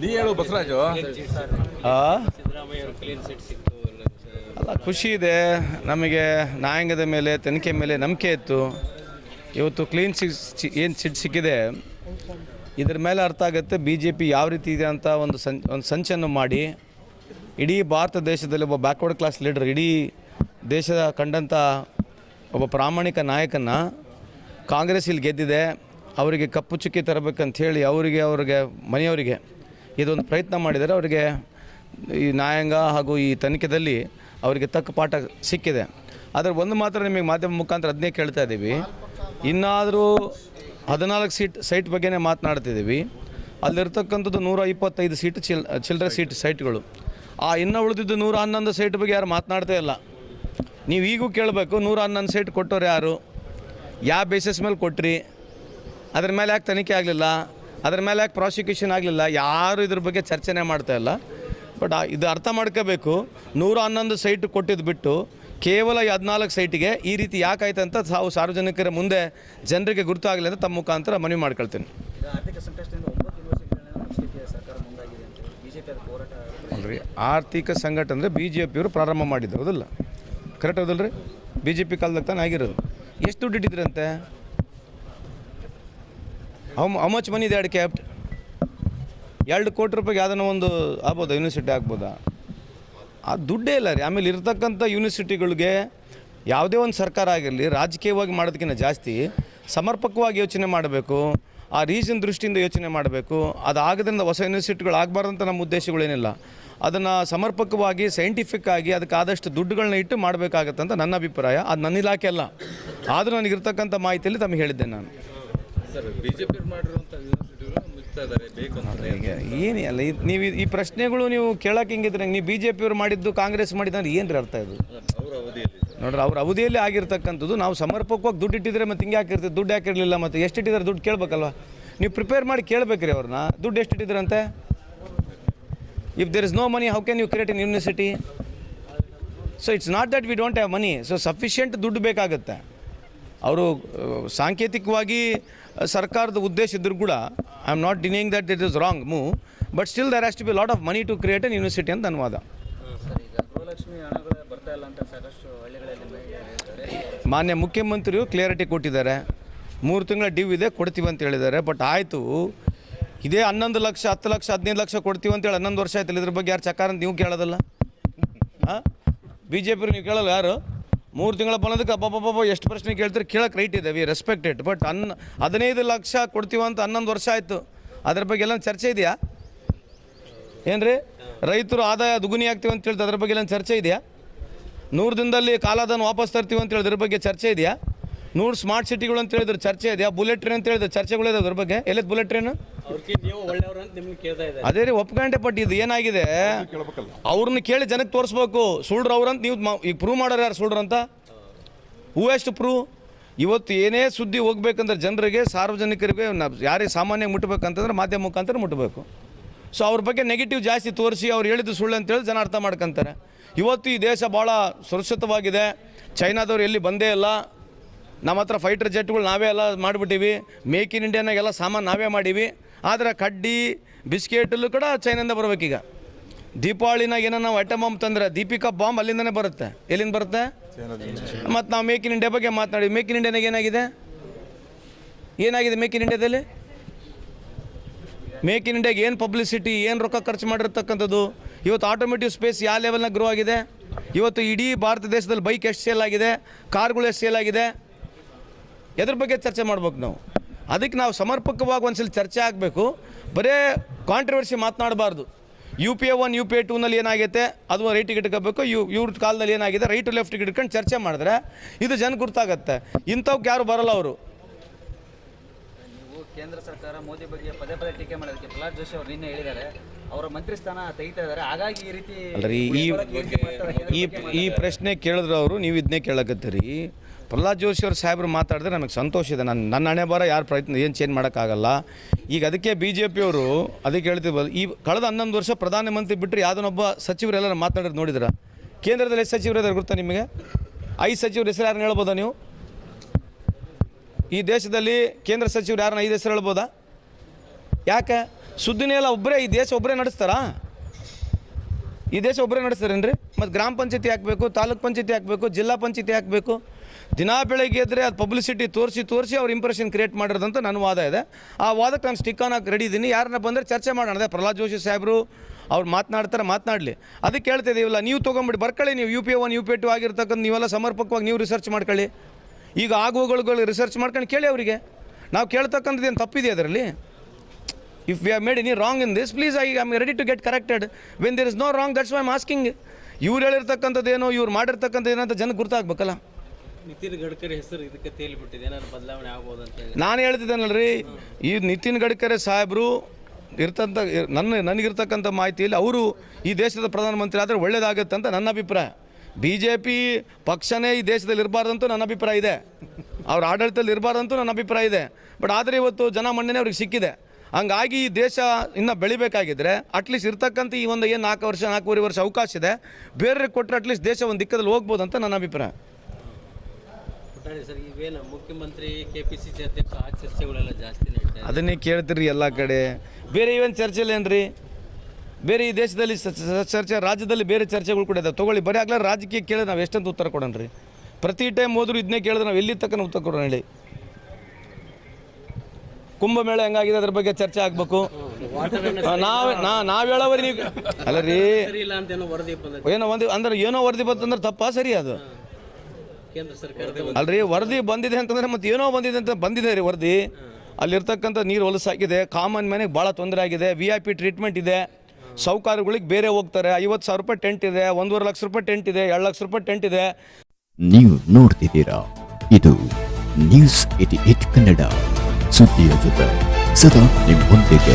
ನೀ ಹೇಳು ಬಸವರಾಜು. ಆ? ಸಿದ್ದರಾಮಯ್ಯ ಅವರು ಕ್ಲೀನ್ ಸಿಟ್ ಸಿಕ್ತು ಎಲ್ಲ ಅಲ್ಲ ಖುಷಿ ಇದೆ. ನಮಗೆ ನ್ಯಾಯಾಂಗದ ಮೇಲೆ ತನಿಖೆ ಮೇಲೆ ನಂಬಿಕೆ ಇತ್ತು. ಇವತ್ತು ಕ್ಲೀನ್ ಸಿಟ್ ಏನು ಸಿಟ್ ಸಿಕ್ಕಿದೆ? ಇದ್ರ ಮೇಲೆ ಅರ್ಥ ಆಗುತ್ತೆ ಬಿ ಜೆ ಪಿ ಯಾವ ರೀತಿ ಇದೆ ಅಂತ ಒಂದು ಸಂ ಒಂದು ಸಂಚನ್ನು ಮಾಡಿ. ಇಡೀ ಭಾರತ ದೇಶದಲ್ಲಿ ಒಬ್ಬ ಬ್ಯಾಕ್ವರ್ಡ್ ಕ್ಲಾಸ್ ಲೀಡರ್ ಇಡೀ ದೇಶದ ಕಂಡಂಥ ಒಬ್ಬ ಪ್ರಾಮಾಣಿಕ ನಾಯಕನ ಕಾಂಗ್ರೆಸ್ ಇಲ್ಲಿ ಗೆದ್ದಿದೆ. ಅವರಿಗೆ ಕಪ್ಪು ಚುಕ್ಕಿ ತರಬೇಕಂತ ಹೇಳಿ ಅವರಿಗೆ ಅವರಿಗೆ ಮನೆಯವರಿಗೆ ಇದೊಂದು ಪ್ರಯತ್ನ ಮಾಡಿದರೆ ಅವರಿಗೆ ಈ ನ್ಯಾಯಾಂಗ ಹಾಗೂ ಈ ತನಿಖೆದಲ್ಲಿ ಅವರಿಗೆ ತಕ್ಕ ಪಾಠ ಸಿಕ್ಕಿದೆ. ಆದರೆ ಒಂದು ಮಾತ್ರ ನಿಮಗೆ ಮಾಧ್ಯಮ ಮುಖಾಂತರ ಅದನ್ನೇ ಕೇಳ್ತಾ ಇದ್ದೀವಿ. ಇನ್ನಾದರೂ ಹದಿನಾಲ್ಕು ಸೀಟ್, ಸೈಟ್ ಬಗ್ಗೆನೇ ಮಾತನಾಡ್ತಿದ್ದೀವಿ. ಅಲ್ಲಿರ್ತಕ್ಕಂಥದ್ದು ನೂರ ಇಪ್ಪತ್ತೈದು ಸೀಟ್ ಚಿಲ್ ಚಿಲ್ಲರೆ ಸೀಟ್ ಸೈಟ್ಗಳು. ಆ ಇನ್ನೂ ಉಳಿದಿದ್ದು ನೂರ ಹನ್ನೊಂದು ಸೈಟ್ ಬಗ್ಗೆ ಯಾರು ಮಾತನಾಡ್ತಾ ಇಲ್ಲ. ನೀವು ಈಗೂ ಕೇಳಬೇಕು, ನೂರ ಹನ್ನೊಂದು ಸೈಟ್ ಕೊಟ್ಟವ್ರು ಯಾರು? ಯಾವ ಬೇಸಿಸ್ ಮೇಲೆ ಕೊಟ್ರಿ? ಅದ್ರ ಮೇಲೆ ಯಾಕೆ ತನಿಖೆ ಆಗಲಿಲ್ಲ? ಅದ್ರ ಮೇಲೆ ಯಾಕೆ ಪ್ರಾಸಿಕ್ಯೂಷನ್ ಆಗಲಿಲ್ಲ? ಯಾರು ಇದ್ರ ಬಗ್ಗೆ ಚರ್ಚೆನೇ ಮಾಡ್ತಾ ಇಲ್ಲ. ಬಟ್ ಇದು ಅರ್ಥ ಮಾಡ್ಕೋಬೇಕು. ನೂರ ಹನ್ನೊಂದು ಸೈಟ್ ಕೊಟ್ಟಿದ್ದು ಬಿಟ್ಟು ಕೇವಲ ಹದಿನಾಲ್ಕು ಸೈಟಿಗೆ ಈ ರೀತಿ ಯಾಕಾಯ್ತು ಅಂತ ತಾವು ಸಾರ್ವಜನಿಕರ ಮುಂದೆ ಜನರಿಗೆ ಗುರುತಾಗಲಿ ಅಂತ ತಮ್ಮ ಮುಖಾಂತರ ಮನವಿ ಮಾಡ್ಕೊಳ್ತೀನಿ. ಅಲ್ರಿ, ಆರ್ಥಿಕ ಸಂಘಟನೆ ಅಂದರೆ ಬಿ ಜೆ ಪಿಯವರು ಪ್ರಾರಂಭ ಮಾಡಿದ್ರು ಹೌದಲ್ಲ? ಕರೆಕ್ಟ್ ಹೌದಲ್ಲ ರೀ ಬಿ ಜೆ ಪಿ ಕಾಲದಾಗ ತಾನೇ ಆಗಿರೋದು. ಎಷ್ಟು ದುಡ್ಡು ಇಟ್ಟಿದ್ರಂತೆ? ಹೌ ಹೌ ಮಚ್ ಮನಿ ಎರಡು ಕ್ಯಾಪ್ಟ್ ಎರಡು ಕೋಟಿ ರೂಪಾಯಿಗೆ ಯಾವುದನ್ನ ಒಂದು ಆಗ್ಬೋದು? ಯೂನಿವರ್ಸಿಟಿ ಆಗ್ಬೋದಾ? ಆ ದುಡ್ಡೇ ಇಲ್ಲ ರೀ. ಆಮೇಲೆ ಇರ್ತಕ್ಕಂಥ ಯೂನಿವರ್ಸಿಟಿಗಳಿಗೆ ಯಾವುದೇ ಒಂದು ಸರ್ಕಾರ ಆಗಿರಲಿ, ರಾಜಕೀಯವಾಗಿ ಮಾಡೋದಕ್ಕಿಂತ ಜಾಸ್ತಿ ಸಮರ್ಪಕವಾಗಿ ಯೋಚನೆ ಮಾಡಬೇಕು, ಆ ರೀಜನ್ ದೃಷ್ಟಿಯಿಂದ ಯೋಚನೆ ಮಾಡಬೇಕು. ಅದು ಆಗದ್ರಿಂದ ಹೊಸ ಯೂನಿವರ್ಸಿಟಿಗಳು ಆಗಬಾರ್ದಂತ ನಮ್ಮ ಉದ್ದೇಶಗಳೇನಿಲ್ಲ. ಅದನ್ನು ಸಮರ್ಪಕವಾಗಿ ಸೈಂಟಿಫಿಕ್ ಆಗಿ ಅದಕ್ಕೆ ಆದಷ್ಟು ದುಡ್ಡುಗಳನ್ನ ಇಟ್ಟು ಮಾಡಬೇಕಾಗತ್ತಂತ ನನ್ನ ಅಭಿಪ್ರಾಯ. ಅದು ನನ್ನ ಇಲಾಖೆ ಅಲ್ಲ. ಆದರೂ ನನಗಿರ್ತಕ್ಕಂಥ ಮಾಹಿತಿಯಲ್ಲಿ ತಮಗೆ ಹೇಳಿದ್ದೆ ನಾನು. ಏನು ಅಲ್ಲ. ನೀವು ಈ- ಪ್ರಶ್ನೆಗಳು ನೀವು ಕೇಳಕ್ಕೆ ಹಿಂಗಿದ್ರೆ ನೀವು ಬಿ ಜೆ ಪಿಯವ್ರು ಮಾಡಿದ್ದು ಕಾಂಗ್ರೆಸ್ ಮಾಡಿದ್ದು ಏನು ರೀ ಅರ್ಥ ಇದು? ನೋಡ್ರಿ ಅವ್ರ ಅವಧಿಯಲ್ಲಿ ಆಗಿರ್ತಕ್ಕಂಥದ್ದು ನಾವು ಸಮರ್ಪಕವಾಗಿ ದುಡ್ಡು ಇಟ್ಟಿದ್ರೆ ಮತ್ತೆ ಹಿಂಗೆ ಹಾಕಿರ್ತೀವಿ ದುಡ್ಡು ಹಾಕಿರಲಿಲ್ಲ ಮತ್ತೆ ಎಷ್ಟು ಇಟ್ಟಿದ್ದಾರೆ ದುಡ್ಡು ಕೇಳಬೇಕಲ್ವ? ನೀವು ಪ್ರಿಪೇರ್ ಮಾಡಿ ಕೇಳಬೇಕ್ರಿ ಅವ್ರನ್ನ ದುಡ್ಡು ಎಷ್ಟು ಇಟ್ಟಿದ್ರಂತೆ if there is no money how can you create in university so it's not that we don't have money so sufficient ದುಡ್ಡು ಬೇಕಾಗುತ್ತೆ. ಅವರು ಸಾಂಕೇತಿಕವಾಗಿ ಸರ್ಕಾರದ ಉದ್ದೇಶ ಇದ್ರೂ ಕೂಡ I am not denying that it is wrong move but still there has to be lot of money to create an university ಅಂತ ಅನುವಾದ. ಮಾನ್ಯ ಮುಖ್ಯಮಂತ್ರಿಯು ಕ್ಲಿಯರಿಟಿ ಕೊಟ್ಟಿದ್ದಾರೆ. ಮೂರು ತಿಂಗಳ ಡ್ಯೂ ಇದೆ, ಕೊಡ್ತೀವಿ ಅಂತ ಹೇಳಿದ್ದಾರೆ ಬಟ್ ಆಯಿತು. ಇದೇ ಹನ್ನೊಂದು ಲಕ್ಷ, ಹತ್ತು ಲಕ್ಷ, ಹದಿನೈದು ಲಕ್ಷ ಕೊಡ್ತೀವಿ ಅಂತೇಳಿ ಹನ್ನೊಂದು ವರ್ಷ ಆಯ್ತಲ್ಲ ಇದ್ರ ಬಗ್ಗೆ ಯಾರು ಚಕಾರ ಅಂತ ನೀವು ಕೇಳೋದಲ್ಲ? ಹಾಂ ಬಿ ಜೆ ಪಿ ನೀವು ಕೇಳಲ್ಲ ಯಾರು? ಮೂರು ತಿಂಗಳ ಬಂದದಕ್ಕೆ ಅಬ್ಬಬ್ಬಬ್ಬ ಎಷ್ಟು ಪ್ರಶ್ನೆ ಕೇಳ್ತಾರೆ? ಕೇಳಕ್ಕೆ ರೈಟ್ ಇದೆ ವಿ ರೆಸ್ಪೆಕ್ಟ್ ಬಟ್ ಅನ್, ಹದಿನೈದು ಲಕ್ಷ ಕೊಡ್ತೀವಂತ ಹನ್ನೊಂದು ವರ್ಷ ಆಯಿತು. ಅದ್ರ ಬಗ್ಗೆ ಎಲ್ಲ ಚರ್ಚೆ ಇದೆಯಾ? ಏನ್ರಿ? ರೈತರು ಆದಾಯ ದುಗುನಿ ಆಗ್ತೀವಿ ಅಂತ ಹೇಳಿದ್ರೆ ಅದ್ರ ಬಗ್ಗೆ ಎಲ್ಲ ಚರ್ಚೆ ಇದೆಯಾ? ನೂರು ದಿನದಲ್ಲಿ ಕಾಲಾದನ್ನು ವಾಪಸ್ ತರ್ತೀವಿ ಅಂತ ಹೇಳಿದ್ರ ಬಗ್ಗೆ ಚರ್ಚೆ ಇದೆಯಾ? ನೂರು ಸ್ಮಾರ್ಟ್ ಸಿಟಿಗಳು ಅಂತ ಹೇಳಿದ್ರೆ ಚರ್ಚೆ ಇದೆಯಾ? ಬುಲೆಟ್ ಟ್ರೈನ್ ಅಂತ ಹೇಳಿದ್ರೆ ಚರ್ಚೆಗಳಿದೆ ಅದ್ರ ಬಗ್ಗೆ? ಎಲ್ಲದ ಬುಲೆಟ್ ಟ್ರೈನ್ ಅದೇ ರೀ ಒಪ್ಕೊಂಡೆ ಬಟ್ ಇದು ಏನಾಗಿದೆ? ಅವ್ರನ್ನ ಕೇಳಿ ಜನಕ್ಕೆ ತೋರಿಸ್ಬೇಕು. ಸುಳ್ರು ಅವ್ರಂತ ನೀವು ಈಗ ಪ್ರೂವ್ ಮಾಡೋರು ಯಾರು ಸುಳ್ರು ಅಂತ? ಹೂ ಎಷ್ಟು ಪ್ರೂವ್ ಇವತ್ತು ಏನೇ ಸುದ್ದಿ ಹೋಗ್ಬೇಕಂದ್ರೆ ಜನರಿಗೆ, ಸಾರ್ವಜನಿಕರಿಗೆ ಯಾರಿಗೆ ಯಾರೇ ಸಾಮಾನ್ಯ ಮುಟ್ಟಬೇಕಂತಂದ್ರೆ ಮಾಧ್ಯಮ ಮುಖಾಂತರ ಮುಟ್ಟಬೇಕು ಸೊ ಅವ್ರ ಬಗ್ಗೆ ನೆಗೆಟಿವ್ ಜಾಸ್ತಿ ತೋರಿಸಿ ಅವ್ರು ಹೇಳಿದ್ದು ಸುಳ್ಳು ಅಂತೇಳಿ ಜನ ಅರ್ಥ ಮಾಡ್ಕೊಂತಾರೆ. ಇವತ್ತು ಈ ದೇಶ ಭಾಳ ಸುರಕ್ಷಿತವಾಗಿದೆ. ಚೈನಾದವ್ರು ಎಲ್ಲಿ ಬಂದೇ ಇಲ್ಲ. ನಮ್ಮ ಹತ್ರ ಫೈಟರ್ ಜೆಟ್ಗಳು ನಾವೇ ಎಲ್ಲ ಮಾಡಿಬಿಟ್ಟಿವಿ. ಮೇಕ್ ಇನ್ ಇಂಡಿಯಾನಾಗೆಲ್ಲ ಸಾಮಾನು ನಾವೇ ಮಾಡೀವಿ. ಆದರೆ ಕಡ್ಡಿ, ಬಿಸ್ಕೆಟಲ್ಲೂ ಕೂಡ ಚೈನಿಂದ ಬರ್ಬೇಕೀಗ. ದೀಪಾವಳಿನಾಗ ಏನೋ ನಾವು ಐಟಮ್ ಬಾಂಬ್ ತಂದ್ರೆ, ದೀಪಿಕಾ ಬಾಂಬ್ ಅಲ್ಲಿಂದನೇ ಬರುತ್ತೆ. ಎಲ್ಲಿಂದ ಬರುತ್ತೆ? ಮತ್ತು ನಾವು ಮೇಕ್ ಇನ್ ಇಂಡಿಯಾ ಬಗ್ಗೆ ಮಾತನಾಡಿ. ಮೇಕ್ ಇನ್ ಇಂಡಿಯಾನಾಗ ಏನಾಗಿದೆ? ಏನಾಗಿದೆ ಮೇಕ್ ಇನ್ ಇಂಡಿಯಾದಲ್ಲಿ ಮೇಕ್ ಇನ್ ಇಂಡಿಯಾಗೆ ಏನು ಪಬ್ಲಿಸಿಟಿ ಏನು ರೊಕ್ಕ ಖರ್ಚು ಮಾಡಿರ್ತಕ್ಕಂಥದ್ದು? ಇವತ್ತು ಆಟೋಮೇಟಿವ್ ಸ್ಪೇಸ್ ಯಾವ ಲೆವೆಲ್ನಾಗ ಗ್ರೋ ಆಗಿದೆ? ಇವತ್ತು ಇಡೀ ಭಾರತ ದೇಶದಲ್ಲಿ ಬೈಕ್ ಎಷ್ಟು ಸೇಲ್ ಆಗಿದೆ? ಕಾರ್ಗಳು ಎಷ್ಟು ಸೇಲ್ ಆಗಿದೆ? ಎದ್ರ ಬಗ್ಗೆ ಚರ್ಚೆ ಮಾಡ್ಬೇಕು ನಾವು? ಅದಕ್ಕೆ ನಾವು ಸಮರ್ಪಕವಾಗಿ ಒಂದ್ಸಲ ಚರ್ಚೆ ಆಗಬೇಕು. ಬರೇ controversy ಮಾತನಾಡಬಾರ್ದು. U P A one U P A ಟೂನಲ್ಲಿ ಏನಾಗೈತೆ ಅದು ರೈಟಿಗೆ ಇಟ್ಕೋಬೇಕು. ಯು ಇವ್ರ ಕಾಲದಲ್ಲಿ ಏನಾಗಿದೆ ರೈಟ್ ಲೆಫ್ಟಿಗೆ ಇಟ್ಕೊಂಡು ಚರ್ಚೆ ಮಾಡಿದ್ರೆ ಇದು ಜನ ಗುರ್ತಾಗತ್ತೆ. ಇಂಥವ್ಕೆ ಯಾರು ಬರಲ್ಲ ಅವರು. ನೀವು ಕೇಂದ್ರ ಸರ್ಕಾರ ಮೋದಿ ಬಗ್ಗೆ ಪದೇ ಪದೇ ಟೀಕೆ ಮಾಡೋದಕ್ಕೆ ಪ್ರಹ್ಲಾದ್ ಜೋಶಿ ಅವರು ನಿನ್ನೆ ಹೇಳಿದ್ದಾರೆ ಅವರ ಮಂತ್ರಿ ಸ್ಥಾನ ತೆಗಿತಾ ಇದ್ದಾರೆ. ಹಾಗಾಗಿ ಈ ರೀತಿ ಈ ಪ್ರಶ್ನೆ ಕೇಳಿದ್ರು ಅವರು ನೀವು ಇದನ್ನೇ ಕೇಳಕತ್ತೀರಿ. ಪ್ರಹ್ಲಾದ್ ಜೋಶಿ ಅವ್ರ ಸಾಹೇಬ್ರು ಮಾತಾಡಿದ್ರೆ ನನಗೆ ಸಂತೋಷ ಇದೆ. ನನ್ನ ನನ್ನ ಹಣೆ ಬರ ಯಾರು ಪ್ರಯತ್ನ ಏನು ಚೇಂಜ್ ಮಾಡೋಕ್ಕಾಗಲ್ಲ. ಈಗ ಅದಕ್ಕೆ ಬಿ ಜೆ ಪಿಯವರು ಅದಕ್ಕೆ ಹೇಳ್ತಿರ್ಬೋದು. ಈ ಕಳೆದ ಹನ್ನೊಂದು ವರ್ಷ ಪ್ರಧಾನಮಂತ್ರಿ ಬಿಟ್ಟರೆ ಯಾವುದನ್ನೊಬ್ಬ ಸಚಿವರೆಲ್ಲ ಮಾತಾಡೋದು ನೋಡಿದ್ರ ಕೇಂದ್ರದಲ್ಲಿ ಎಷ್ಟು ಸಚಿವರು ಇದ್ದಾರೆ ಗೊತ್ತಾ ನಿಮಗೆ? ಐದು ಸಚಿವರು ಹೆಸರು ಯಾರನ್ನ ಹೇಳ್ಬೋದಾ ನೀವು? ಈ ದೇಶದಲ್ಲಿ ಕೇಂದ್ರ ಸಚಿವರು ಯಾರನ್ನ ಐದು ಹೆಸರು ಹೇಳ್ಬೋದಾ? ಯಾಕೆ? ಸುದ್ದಿನೇ ಎಲ್ಲ ಒಬ್ಬರೇ ಈ ದೇಶ ಒಬ್ಬರೇ ನಡೆಸ್ತಾರಾ? ಈ ದೇಶ ಒಬ್ಬರೇ ನಡೆಸ್ತಾರೇನ್ರಿ? ಮತ್ತು ಗ್ರಾಮ ಪಂಚಾಯತಿ ಹಾಕಬೇಕು, ತಾಲೂಕ್ ಪಂಚಾಯತಿ ಹಾಕಬೇಕು, ಜಿಲ್ಲಾ ಪಂಚಾಯತಿ ಹಾಕಬೇಕು. ದಿನಾ ಬೆಳಗ್ಗೆ ಎದ್ದರೆ ಅದು ಪಬ್ಲಿಸಿಟಿ ತೋರಿಸಿ ತೋರಿಸಿ ಅವ್ರ ಇಂಪ್ರೆಷನ್ ಕ್ರಿಯೇಟ್ ಮಾಡಿರೋದಂತ ನನ್ನ ವಾದ ಇದೆ. ಆ ವಾದಕ್ಕೆ ನಾನು ಸ್ಟಿಕ್ ಆನ್ ಹಾಕಿ ರೆಡಿ ಇದ್ದೀನಿ ಯಾರನ್ನ ಬಂದರೆ ಚರ್ಚೆ ಮಾಡೋಣ. ಅದೇ ಪ್ರಹ್ಲಾದ್ ಜೋಶಿ ಸಾಹೇಬರು ಅವ್ರು ಮಾತನಾಡ್ತಾರೆ, ಮಾತನಾಡಲಿ. ಅದಕ್ಕೆ ಹೇಳ್ತಾ ನೀವು ತೊಗೊಂಬಿಟ್ಟು ಬರ್ಕೊಳ್ಳಿ ನೀವು U P one U P two ಆಗಿರ್ತಕ್ಕಂಥ ನೀವೆಲ್ಲ ಸಮರ್ಪಕವಾಗಿ ನೀವು ರಿಸರ್ಚ್ ಮಾಡ್ಕೊಳ್ಳಿ. ಈಗ ಆಗುವಗಳು ರಿಸರ್ಚ್ ಮಾಡ್ಕೊಂಡು ಕೇಳಿ ಅವರಿಗೆ. ನಾವು ಕೇಳ್ತಕ್ಕಂಥದ್ದು ಏನು ತಪ್ಪಿದೆ ಅದರಲ್ಲಿ? If we have made any wrong in this please I am ready to get corrected when there is no wrong that's why am asking ಇವ್ರು ಹೇಳಿರ್ತಕ್ಕಂಥದ್ದೇನೋ ಇವ್ರು ಮಾಡಿರ್ತಕ್ಕಂಥ ಏನಂತ ಜನಕ್ಕೆ ಗೊತ್ತಾಗಬೇಕಲ್ಲ ನಿತಿನ್ ಗಡ್ಕರಿ ಹೆಸರು ಇದಕ್ಕೆ ತೇಲಿಬಿಟ್ಟಿದೆ. ಏನಾದ್ರು ಬದಲಾವಣೆ ಆಗ್ಬೋದಂತ ನಾನು ಹೇಳ್ತಿದ್ದೇನಲ್ರಿ ಈ ನಿತಿನ್ ಗಡ್ಕರಿ ಸಾಹೇಬರು ಇರ್ತಂಥ ನನ್ನ ನನಗಿರ್ತಕ್ಕಂಥ ಮಾಹಿತಿಯಲ್ಲಿ ಅವರು ಈ ದೇಶದ ಪ್ರಧಾನಮಂತ್ರಿ ಆದರೆ ಒಳ್ಳೇದಾಗುತ್ತೆ ಅಂತ ನನ್ನ ಅಭಿಪ್ರಾಯ. ಬಿ ಜೆ ಪಿ ಪಕ್ಷನೇ ಈ ದೇಶದಲ್ಲಿ ಇರಬಾರ್ದಂತೂ ನನ್ನ ಅಭಿಪ್ರಾಯ ಇದೆ. ಅವ್ರ ಆಡಳಿತದಲ್ಲಿ ಇರಬಾರ್ದಂತೂ ನನ್ನ ಅಭಿಪ್ರಾಯ ಇದೆ. ಬಟ್ ಆದರೆ ಇವತ್ತು ಜನ ಮಣ್ಣನೇ ಅವ್ರಿಗೆ ಸಿಕ್ಕಿದೆ. ಹಂಗಾಗಿ ಈ ದೇಶ ಇನ್ನು ಬೆಳಿಬೇಕಾಗಿದ್ದರೆ ಅಟ್ಲೀಸ್ಟ್ ಇರ್ತಕ್ಕಂಥ ಈ ಒಂದು ಏನು ನಾಲ್ಕು ವರ್ಷ ನಾಲ್ಕೂವರೆ ವರ್ಷ ಅವಕಾಶ ಇದೆ. ಬೇರೆ ಕೊಟ್ಟರೆ ಅಟ್ಲೀಸ್ಟ್ ದೇಶ ಒಂದು ದಿಕ್ಕದಲ್ಲಿ ಹೋಗ್ಬೋದು ಅಂತ ನನ್ನ ಅಭಿಪ್ರಾಯ. ಸರ್ ಇವೇನು ಮುಖ್ಯಮಂತ್ರಿ ಕೆ ಪಿ ಸಿ ಸಿ ಅಧ್ಯಕ್ಷ ಆ ಚರ್ಚೆಗಳೆಲ್ಲ ಜಾಸ್ತಿ ಅದನ್ನೇ ಕೇಳ್ತೀರಿ ಎಲ್ಲ ಕಡೆ. ಬೇರೆ ಇವೇನು ಚರ್ಚೆ ಏನ್ರಿ? ಬೇರೆ ಈ ದೇಶದಲ್ಲಿ ಚರ್ಚೆ ರಾಜ್ಯದಲ್ಲಿ ಬೇರೆ ಚರ್ಚೆಗಳು ಕೂಡ ಇದೆ. ತೊಗೊಳ್ಳಿ ಬರೀ ಆಗ್ಲೇ ರಾಜಕೀಯ ಕೇಳಿದ್ರೆ ನಾವು ಎಷ್ಟಂತ ಉತ್ತರ ಕೊಡೋಣ ಪ್ರತಿ ಟೈಮ್ ಹೋದರೂ ಇದನ್ನೇ ಕೇಳಿದ್ರೆ ನಾವು ಎಲ್ಲಿ ತಕ್ಕ ಉತ್ತರ ಕೊಡೋಣ ಹೇಳಿ. ಕುಂಭಮೇಳ ಹೆಂಗಾಗಿದೆ ಅದ್ರ ಬಗ್ಗೆ ಚರ್ಚೆ ಆಗಬೇಕು. ನಾವ್ ನಾವು ನಾ ನಾವು ಹೇಳೋವರಿ ನೀವು ಅಲ್ಲ ರೀ. ಏನೋ ಒಂದು ಅಂದ್ರೆ ಏನೋ ವರದಿ ಬಂತಂದ್ರೆ ತಪ್ಪಾ ಸರಿ ಅದು. ಅಲ್ರಿ ವರದಿ ಬಂದಿದೆ ಅಂತಂದ್ರೆ ಮತ್ತೆ ಏನೋ ಬಂದಿದೆ ಅಂತ ಬಂದಿದೆ ರೀ ವರದಿ. ಅಲ್ಲಿರ್ತಕ್ಕಂಥ ನೀರು ಹೊಲಸಾಗಿದೆ ಕಾಮನ್ ಮನೆಗೆ ಭಾಳ ತೊಂದರೆ ಆಗಿದೆ ವಿ ಐ ಪಿ ಟ್ರೀಟ್ಮೆಂಟ್ ಇದೆ. ಸೌಕರ್ಯಗಳಿಗೆ ಬೇರೆ ಹೋಗ್ತಾರೆ ಐವತ್ತು ಸಾವಿರ ರೂಪಾಯಿ ಟೆಂಟ್ ಇದೆ ಒಂದೂವರೆ ಲಕ್ಷ ರೂಪಾಯಿ ಟೆಂಟ್ ಇದೆ ಎರಡು ಲಕ್ಷ ರೂಪಾಯಿ ಟೆಂಟ್ ಇದೆ. ನೀವು ನೋಡ್ತಿದ್ದೀರಾ ಇದು ನ್ಯೂಸ್ ಏಟಿ ಏಟ್ ಕನ್ನಡ. সুপ্রিয় শ্রোতা শ্রোতা নিম্ন থেকে